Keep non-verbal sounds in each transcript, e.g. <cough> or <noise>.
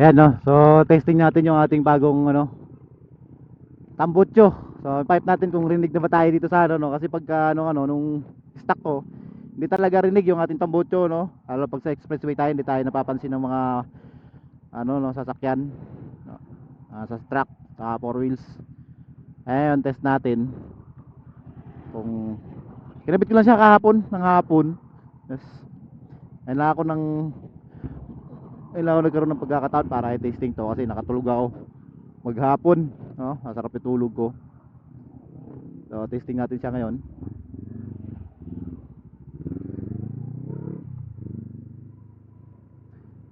Ayan no. So testing natin yung ating bagong ano tambutso. So pipe natin kung rinig na ba tayo dito sa ano no kasi pagka ano ano nung stock ko hindi talaga rinig yung ating tambutso no. Lalo pag sa expressway tayo hindi tayo napapansin ng mga ano no sasakyan. No? Ah, sa truck, sa four wheels. Ayun test natin kung kinabit ko lang siya kahapon ng hapon. Yes. Ayun lang ako ng kailangan ko nagkaroon ng pagkakataon para i-tasting to kasi nakatulog ako maghapon no? masarap yung tulog ko. So tasting natin siya ngayon.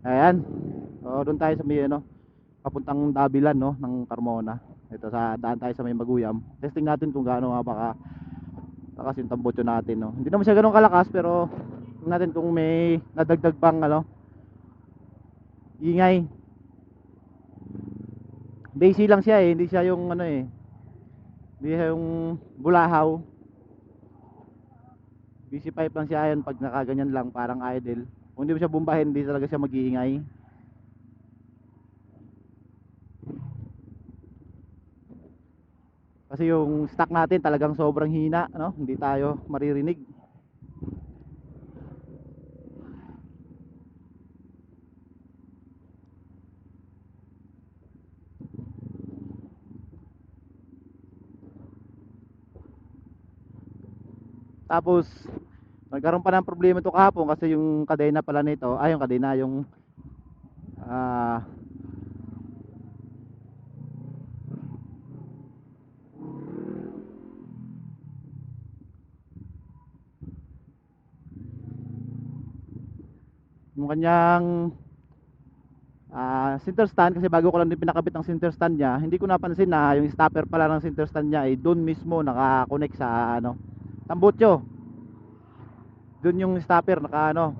Ayan. So doon tayo sa may ano papuntang Dabilan no ng Carmona. Ito sa daan tayo sa may Maguyam. Testing natin kung gaano nga baka lakas yung tambutso natin no? Hindi naman siya ganun kalakas pero tingnan natin kung may nadagdag pang ano ingay. Basic lang siya eh hindi siya yung ano eh. Hindi siya yung bulahaw. BC pipe lang siya yan pag nakaganyan lang parang idle. Kung hindi mo siya bumbahin hindi talaga siya mag-iingay. Kasi yung stock natin talagang sobrang hina no hindi tayo maririnig Tapos nagkaroon pa ng problema ito kahapon kasi yung kadena pala nito, ay yung kadena yung ah yung kanyang ah center stand kasi bago ko lang din pinakabit ang center stand niya hindi ko napansin na yung stopper pala ng center stand niya ay doon mismo naka-connect sa ano tambutso doon yung stopper naka ano.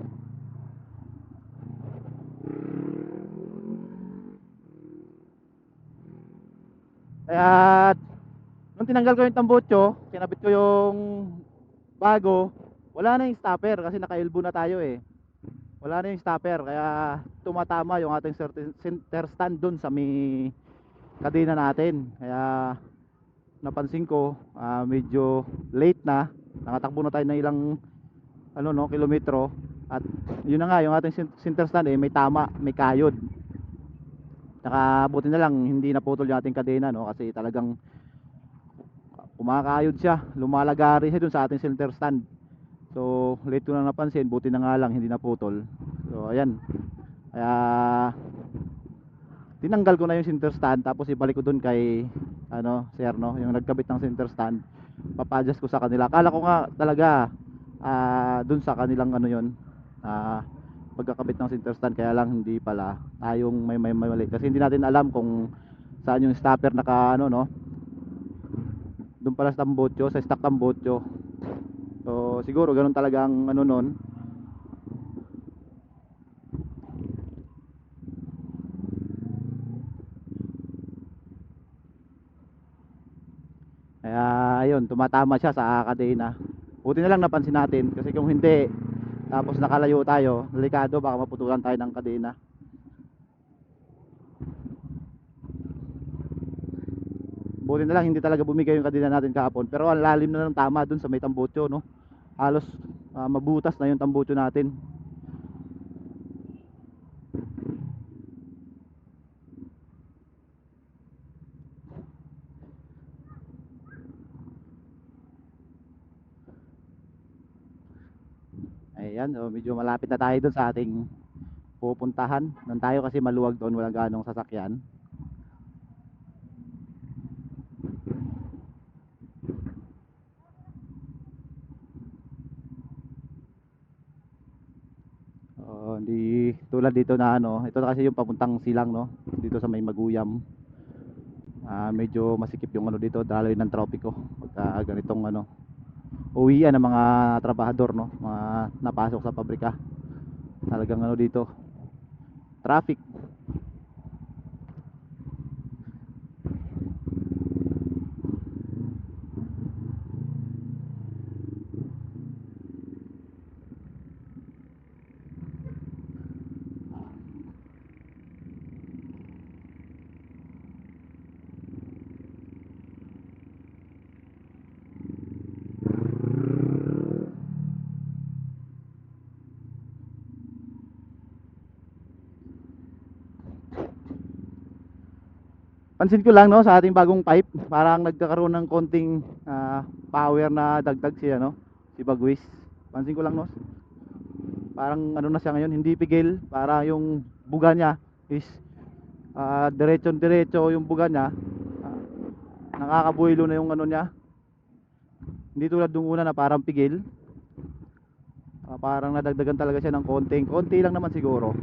Kaya nung tinanggal ko yung tambutso kinabit ko yung bago wala na yung stopper kasi naka elbow na tayo eh. Wala na yung stopper kaya tumatama yung ating center- stand doon sa may kadena natin. Kaya napansin ko ah, medyo late na nakatakbo na tayo ng ilang ano no kilometro. At yun na nga yung ating cen- center stand eh may tama may kayod. Nakabuti na lang hindi naputol yung ating kadena no kasi talagang kumakayod siya. Lumalagari siya dun sa ating center stand. So late ko na napansin buti na nga lang hindi naputol. So ayan. Kaya tinanggal ko na yung center stand tapos ibalik ko dun kay ano sir no yung nagkabit ng center stand papadjust ko sa kanila. Akala ko nga talaga ah dun sa kanilang ano yon ah pagkakabit ng center stand. Kaya lang hindi pala tayong may may, may mali. Kasi hindi natin alam kung saan yung stopper naka ano no? Doon pala sa tambotso sa stock tambotso so siguro ganun talaga ang ano nun Kaya ayun, tumatama siya sa kadena. Buti na lang napansin natin kasi kung hindi tapos nakalayo tayo, delikado baka maputulan tayo ng kadena. Buti na lang hindi talaga bumigay yung kadena natin kahapon pero ang lalim na ng tama dun sa may tambutso no. Halos ah, mabutas na yung tambutso natin. Ayan, so medyo malapit na tayo dun sa ating pupuntahan. Nang tayo kasi maluwag doon, walang ganong sasakyan. Oo, hindi tulad dito na ano, ito na kasi yung papuntang silang no, dito sa may Maguyam. Ah, medyo masikip yung ano dito, daloy ng tropiko pagka ganitong ano, uwian ng mga trabahador no? Mga napasok sa pabrika. Talagang ano dito traffic Pansin ko lang no sa ating bagong pipe, parang nagkakaroon ng konting ah, power na dagdag siya no, si Bagwis. Pansin ko lang no. Parang ano na siya ngayon, hindi pigil, para yung buga niya is ah diretso-diretso yung buga niya. Ah, nakakabuhilo na yung ano niya. Hindi tulad nung una na parang pigil. Ah, parang nadagdagan talaga siya ng konting, konti lang naman siguro.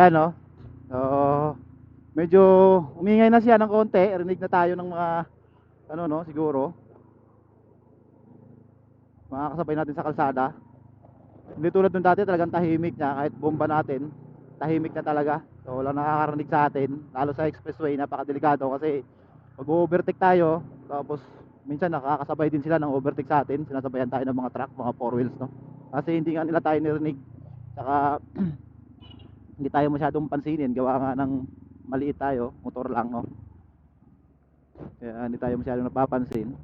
Ayan no. So, medyo umingay na siya ng konti. Rinig na tayo ng mga ano no, siguro. Mga kasabay natin sa kalsada. Hindi tulad nung dati talagang tahimik niya kahit bomba natin. Tahimik na talaga. So, wala nakakarinig sa atin. Lalo sa expressway, napakadelikado kasi pag overtake tayo, tapos minsan nakakasabay din sila ng overtake sa atin. Sinasabayan tayo ng mga truck, mga four wheels no. Kasi hindi nga nila tayo nirinig. Saka <clears throat> hindi tayo masyadong pansinin. Gawa nga ng maliit tayo motor lang no? Kaya hindi tayo masyadong napapansin.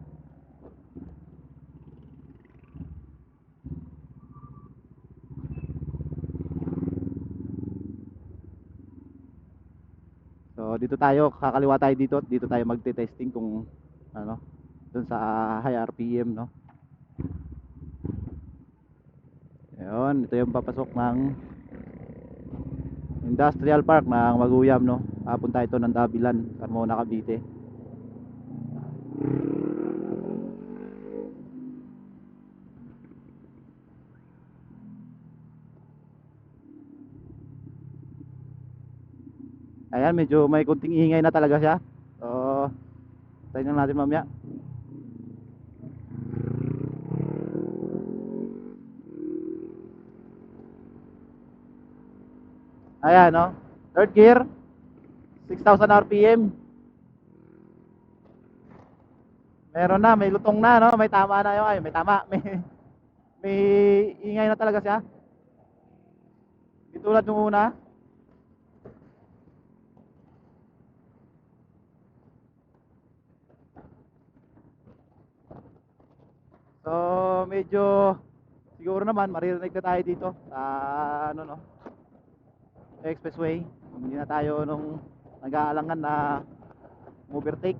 So dito tayo. Kakaliwa tayo dito. Dito tayo magte-testing kung ano dun sa high RPM no? Ayun, ito yung papasok ng Industrial Park ng Maguyam no. Papunta ito ng Dabilan, Carmona, Cavite. Ayan, medyo may kunting ingay na talaga siya. So, tingnan natin mamaya. Ayan, no? Third gear. 6,000 RPM. Meron na, may lutong na, no? May tama na yun. Ay, may tama. <laughs> May, may ingay na talaga siya. Hindi tulad nung una. So, medyo siguro naman maririnig na tayo dito sa ano no expressway. Hindi na tayo nung nag-aalangan na overtake.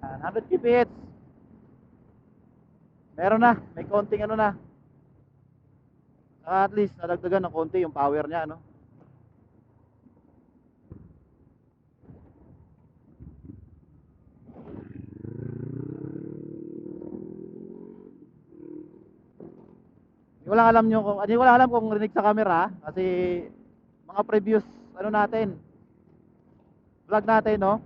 Yan, 100 kph meron na. May konting ano na. At least nadagdagan ng konti yung power niya no Lang alam nyo kung, hindi lang alam kung rinig sa camera kasi mga previous ano natin vlog natin no?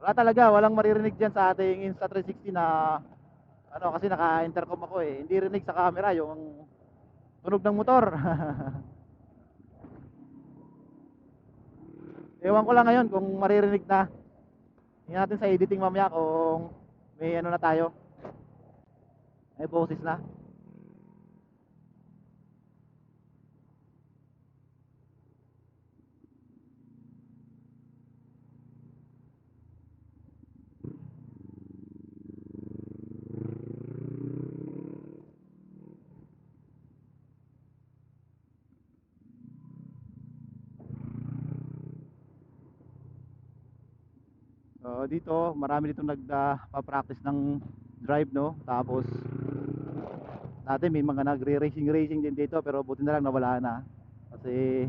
Wala talaga walang maririnig dyan sa ating Insta360 na ano kasi naka-intercom ako eh. Hindi rinig sa camera yung tunog ng motor. <laughs> Ewan ko lang ngayon kung maririnig na. Tingnan natin sa editing mamaya kung may ano na tayo. May boses na So dito, marami dito nagpa-practice ng drive no. Tapos dati may mga nagre-racing racing din dito pero buti na lang nawala na. Kasi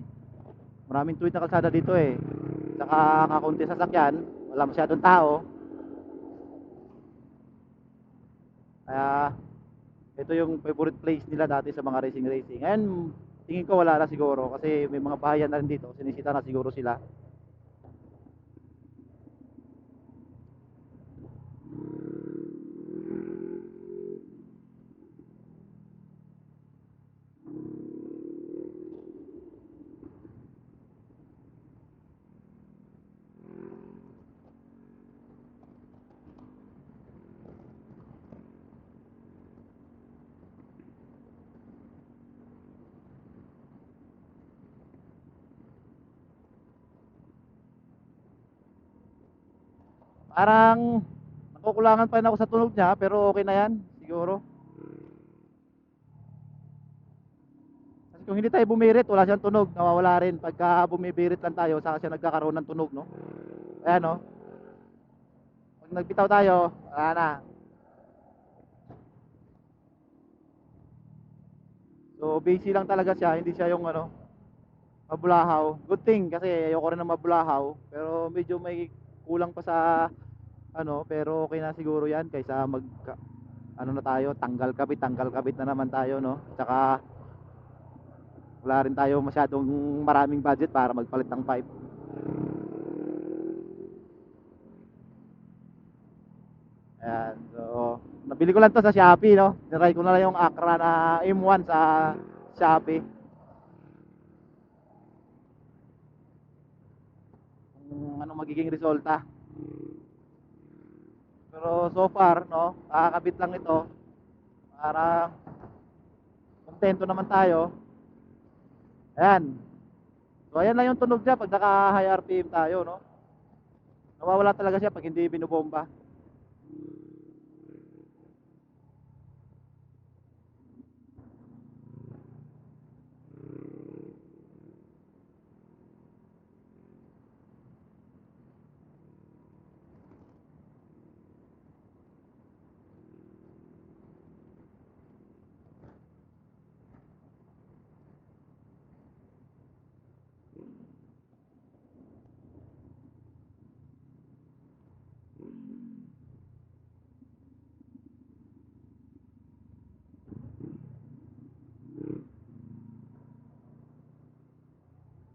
Maraming tuwid na kalsada dito eh. Saka kakunti sasakyan, wala masyadong tao. Kaya ito yung favorite place nila dati sa mga racing racing. Ngayon, tingin ko wala na siguro kasi may mga bahayan na rin dito. Sinisita na siguro sila. Parang nakukulangan pa rin ako sa tunog niya pero okay na yan siguro. Kasi kung hindi tayo bumirit, wala siyang tunog, nawawala rin. Pagka bumibirit lang tayo, saka siya nagkakaroon ng tunog, no? Ayan, no? Pag nagbitaw tayo, wala na. So, busy lang talaga siya, hindi siya yung ano, mabulahaw. Good thing kasi ayoko rin na mabulahaw, pero medyo may kulang pa sa ano, pero okay na siguro 'yan kaysa mag ano na tayo, tanggal kabit, tanggal kabit na naman tayo, no? Tsaka wala rin tayo masyadong maraming budget para magpalit ng pipe. Ayan, so nabili ko lang to sa Shopee, no? Niray ko na lang yung Acra na M1 sa Shopee. Ano magiging resulta. Pero so far, no, kakakabit lang ito para kontento naman tayo. Ayan. So ayan lang yung tunog niya pag naka high RPM tayo, no. Nawawala talaga siya pag hindi binubomba.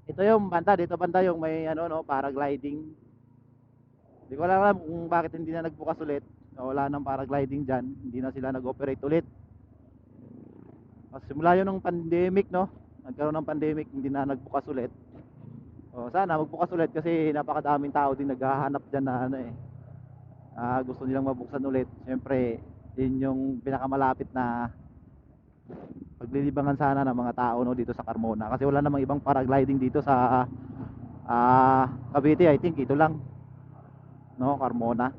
Ito yung banda, dito banda yung may ano no, paragliding. Hindi ko alam kung bakit hindi na nagbukas ulit. Wala nang paragliding diyan, hindi na sila nag-operate ulit. Simula yun ng pandemic, no? Nagkaroon ng pandemic, hindi na nagbukas ulit. O, sana magbukas ulit kasi napakadaming tao din naghahanap diyan na ano eh. Ah, gusto nilang mabuksan ulit. Siyempre, yun yung pinakamalapit na paglilibangan sana ng mga tao no dito sa Carmona. Kasi wala namang ibang paragliding dito sa ah Cavite. I think ito lang no Carmona.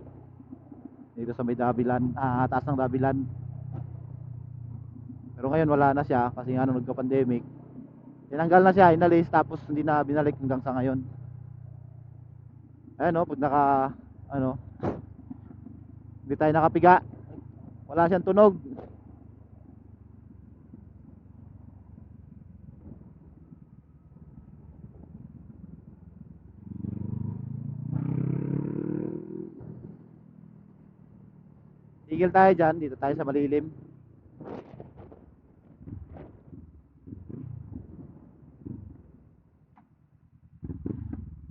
Dito sa may Dabilan ah, taas ng Dabilan. Pero ngayon wala na siya kasi nga nung nagka-pandemic tinanggal na siya inalis tapos hindi na binalik hanggang sa ngayon. Ayan no pag naka ano <laughs> hindi tayo nakapiga. Wala siyang tunog Tigil tayo dyan, dito tayo sa malilim.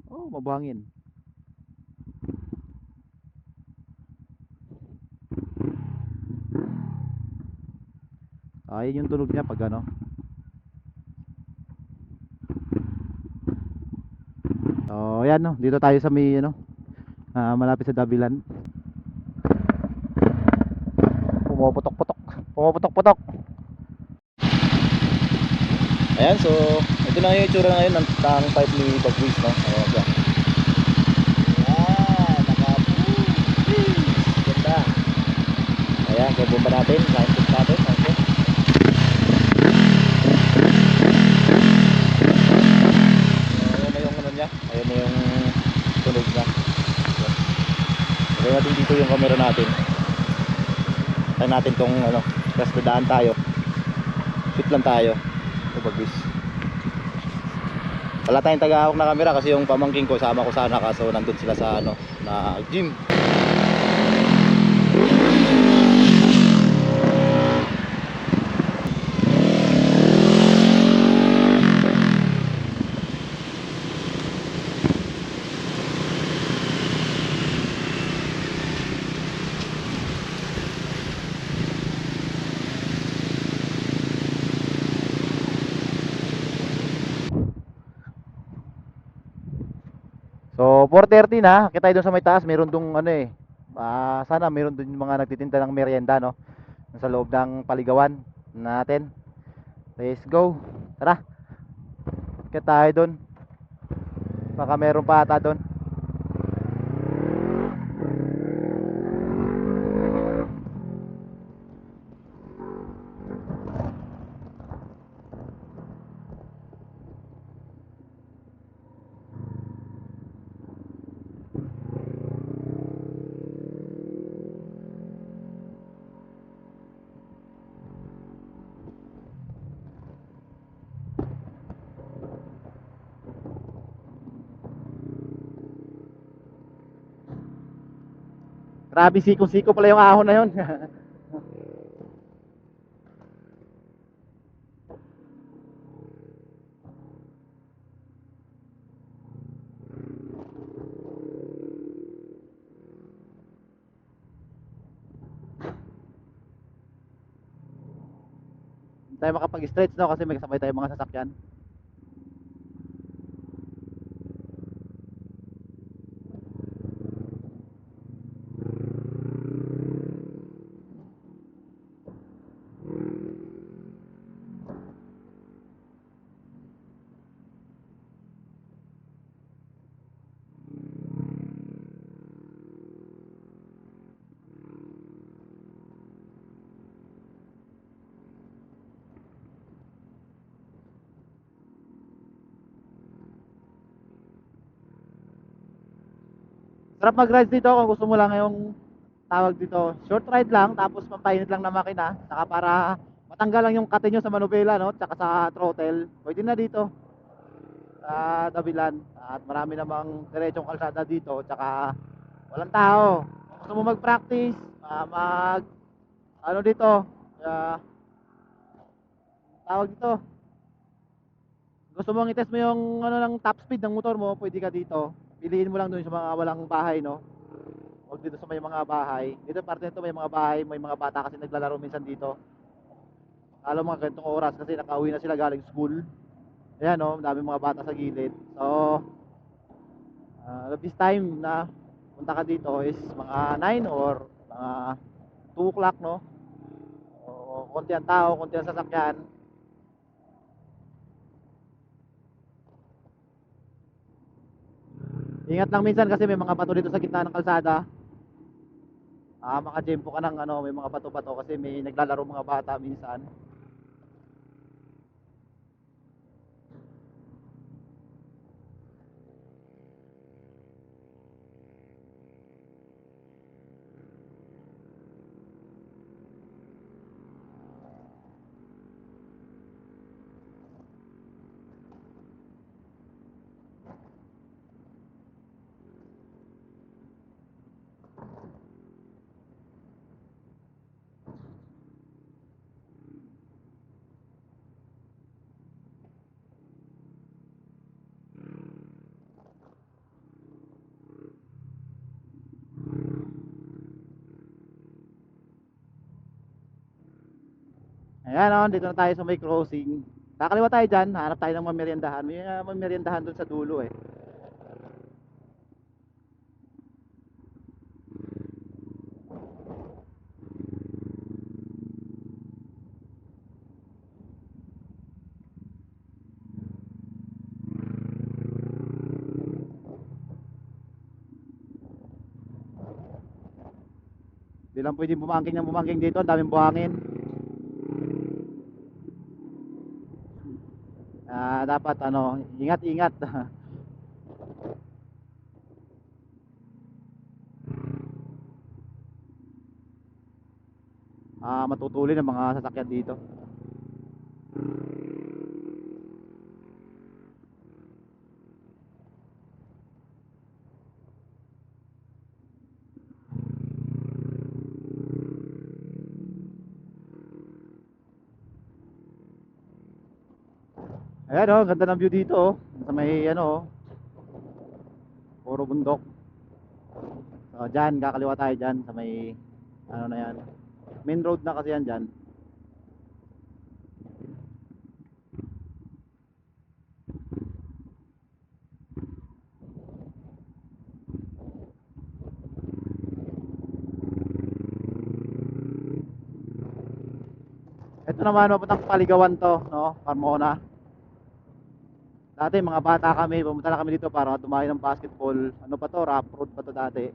Oh, mabuhangin. Ayun yung tunog niya pag ano. So, ayan no, dito tayo sa may ano, ah, malapit sa Dabilan. Pumuputok-putok. Pumuputok-putok. Ayan, so ito na yung itsura ngayon ng tang pipe ni Bagwis, no? Ayan siya. Ayan, naka Ganda. Ayan, kaya bomba natin. Sound check natin. Check. Ayan na yung ano niya. Ayan yung tunog niya. Lagay natin dito yung camera natin. Tayo natin kung ano, gas dadaan tayo. Shoot lang tayo. Bagwis. Wala tayong tagahawak na camera kasi yung pamangking ko sama ko sana kaso nandun sila sa ano na gym. So 4:30 na, kita doon sa may taas, meron dong ano eh. Ah, sana meron yung mga nagtitinda ng merienda no. Sa loob ng paligawan natin. Let's go. Tara. Kita tayo doon. Baka meron pa ata doon. Grabe siko-siko pala yung ahon na yun. <laughs> Tayo makapag-stretch no kasi may kasabay tayo mga sasakyan. Sarap mag-ride dito kung gusto mo lang yung tawag dito. Short ride lang, tapos pampainit lang na makina. Saka para matanggal lang yung kate nyo sa manubela, no? Tsaka sa throttle. Pwede na dito. Sa Dabilan. At marami namang diretsong kalsada dito. Tsaka walang tao. Kung gusto mo mag-practice, ah, mag... Ano dito? ah, tawag dito. Gusto mong i-test mo yung ano ng top speed ng motor mo, pwede ka dito. Piliin mo lang doon sa mga walang bahay, no? Huwag dito sa may mga bahay. Dito parte nito may mga bahay, may mga bata kasi naglalaro minsan dito. Alam mga ganitong oras kasi nakauwi na sila galing school. Ayan, no? Dami mga bata sa gilid. So, uh, this time na punta ka dito is mga 9 or mga 2 o'clock, no? O, konti ang tao, konti ang sasakyan. Ingat lang minsan kasi may mga bato dito sa gitna ng kalsada. Ah, makajempo ka ng ano, may mga bato-bato kasi may naglalaro mga bata minsan. Ayan o, dito na tayo sa may crossing. Kakaliwa tayo dyan, hanap tayo ng mameriendahan. May uh, mameriendahan doon sa dulo eh. Hindi lang pwedeng bumangking ng bumangking dito, ang daming buhangin. Dapat ano, ingat-ingat. ah, matutuli ng mga sasakyan dito. Ayan oh, ganda ng view dito oh. Sa may ano oh. Puro bundok. So dyan, kakaliwa tayo dyan sa may ano na yan. Main road na kasi yan dyan. Ito naman, papuntang paligawan to, no? Carmona. Dati mga bata kami, pumunta na kami dito para tumayo ng basketball. Ano pa to, rough road pa to dati.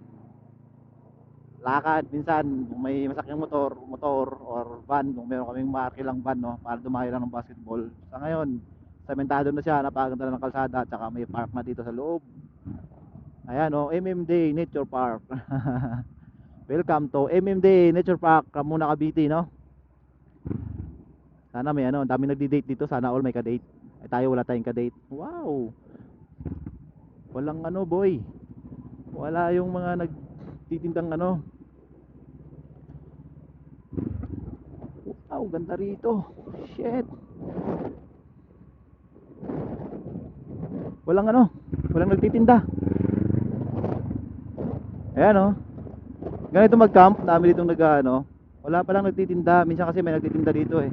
Lakad, minsan, kung may masakyang motor, motor or van, kung meron kaming markilang van, no? Para tumayo lang ng basketball. Sa ngayon, sementado na siya, napaganda na ng kalsada, tsaka may park na dito sa loob. Ayan, oh, MMD Nature Park. <laughs> Welcome to MMD Nature Park, Ramona Cavite, no? Sana may ano, dami nagdi-date dito. Sana all may ka-date. Ay tayo wala tayong ka-date. Wow. Walang ano, boy. Wala yung mga nagtitindang ano. Wow, ganda rito. Shit. Walang ano, walang nagtitinda. Ayan oh. Ganito mag-camp, dami ditong nag ano. Wala pa lang nagtitinda. Minsan kasi may nagtitinda dito eh.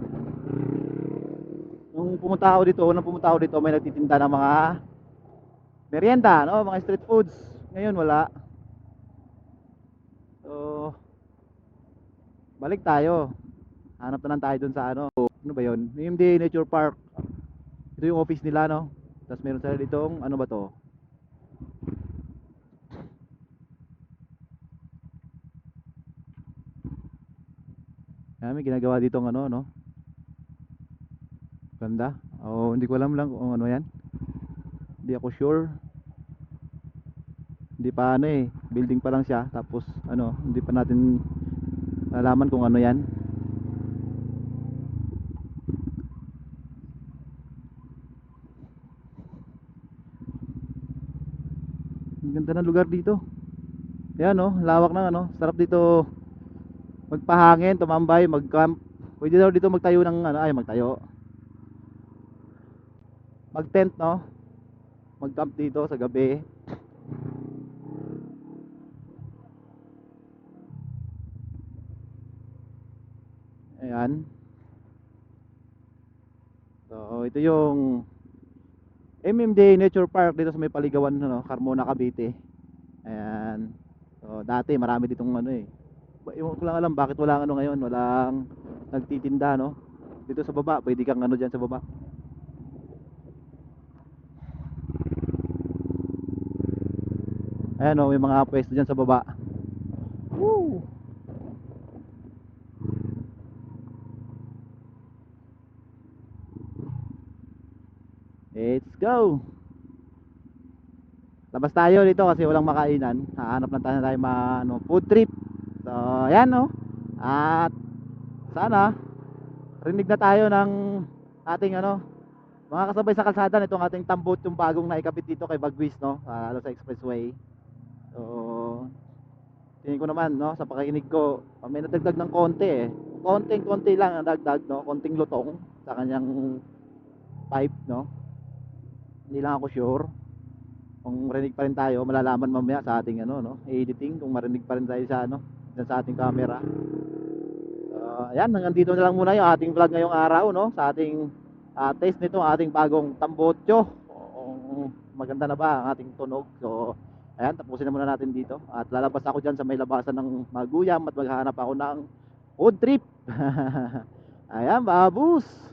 Nung pumunta ako dito, nung pumunta ako dito, may nagtitinda ng mga merienda, no? Mga street foods. Ngayon wala. So, balik tayo. Hanap na lang tayo dun sa ano. Ano ba yun? MD Nature Park. Ito yung office nila, no? Tapos meron sila ditong, ano ba to? May ginagawa ditong ano, no? Ganda. Oh, hindi ko alam lang kung ano yan. Hindi ako sure. Hindi pa ano eh, building pa lang siya. Tapos ano, hindi pa natin nalaman kung ano yan. Ang ganda ng lugar dito. Yan oh, lawak ng ano. Sarap dito magpahangin, tumambay, mag-camp. Pwede daw dito magtayo ng ano, ay magtayo. Mag-tent, no? Mag-camp dito sa gabi. Ayan. So, ito yung MMD Nature Park dito sa may paligawan, no? Carmona, Cavite. Ayan. So, dati marami ditong ano eh. Ewan ko lang alam bakit walang ano ngayon, walang nagtitinda, no? Dito sa baba, pwede kang ano dyan sa baba. Ayan o, may mga pwesto dyan sa baba. Woo! Let's go! Labas tayo dito kasi walang makainan. Hahanap lang tayo tayo ma, ano, food trip. So, ayan no. At sana rinig na tayo ng ating ano mga kasabay sa kalsada nitong ating tambot yung bagong naikabit dito kay Bagwis no ano sa expressway. Tingin ko naman no sa pakikinig ko ah, may nadagdag ng konti eh. Konting konti lang ang dagdag no, konting lutong sa kanyang pipe no. Hindi lang ako sure kung marinig pa rin tayo malalaman mamaya sa ating ano no editing kung marinig pa rin tayo sa ano sa ating camera so ayan hanggang dito na lang muna yung ating vlog ngayong araw no sa ating ah, taste nito ating bagong tambotyo kung maganda na ba ang ating tunog so ayan tapusin na muna natin dito. At lalabas ako dyan sa may labasan ng maguyam at maghahanap ako ng food trip. <laughs> Ayan babus